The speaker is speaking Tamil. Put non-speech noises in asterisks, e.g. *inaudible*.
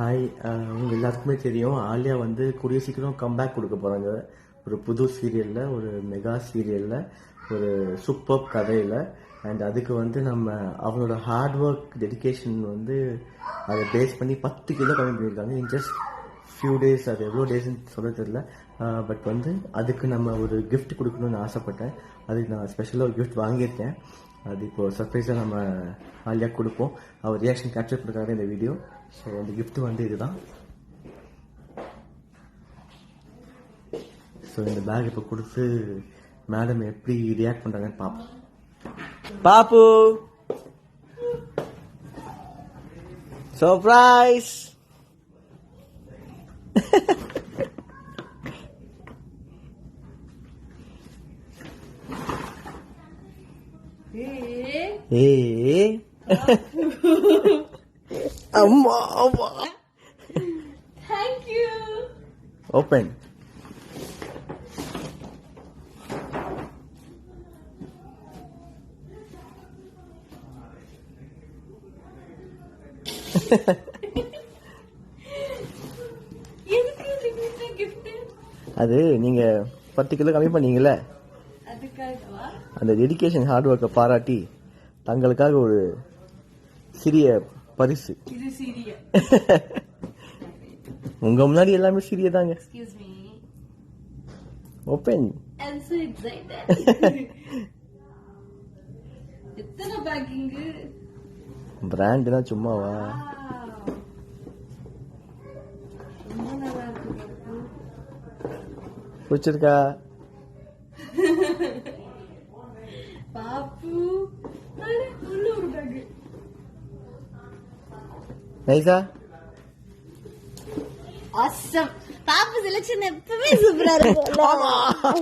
ஹாய் uh, உங்கள் எல்லாருக்குமே தெரியும். ஆலியா வந்து கூடிய சீக்கிரம் கம்பேக் கொடுக்க போகிறாங்க ஒரு புது சீரியலில் ஒரு மெகா சீரியலில் ஒரு சூப்பர் கதையில். அண்ட் அதுக்கு வந்து நம்ம அவங்களோட ஹார்ட் ஒர்க் டெடிகேஷன் வந்து அதை பேஸ் பண்ணி பத்து கிலோ கம்மி பண்ணியிருக்காங்க. இன் ஜஸ்ட் ஃபியூ டேஸ் அது எவ்வளோ டேஸ்ன்னு சொல்ல தெரியல. பட் வந்து அதுக்கு நம்ம ஒரு கிஃப்ட் கொடுக்கணும்னு ஆசைப்பட்டேன். அதுக்கு நான் ஸ்பெஷலாக ஒரு கிஃப்ட் வாங்கியிருக்கேன். அது இப்போது சர்ப்ரைஸாக நம்ம ஆலியாக கொடுப்போம். அவர் ரியாக்ஷன் கேப்சர் பண்ணுறாங்க இந்த வீடியோ ஸோ அந்த கிஃப்ட் வந்து இதுதான். ஸோ இந்த பேக் இப்போ கொடுத்து மேடம் எப்படி ரியாக்ட் பண்ணுறாங்கன்னு பார்ப்போம் பாப்பு! சர்ப்ரைஸ் 예. 엄마, 엄마. Thank you. Open. *laughs* அது நீங்க பத்து கிலோ கம்மி பண்ணீங்கல்ல? அந்த டெடிகேஷன் ஹார்ட் ஒர்க்கை பாராட்டி தங்களுக்காக ஒரு சிறிய பரிசு. *laughs* உங்க முன்னாடி எல்லாமே சிறிய தாங்க. ஓப்பன் பிராண்ட்னா சும்மாவா? பிடிச்சிருக்கா? awesome. பாப்பு செலக்ஷன் எப்பவுமே சூப்பரா இருக்கும். *laughs*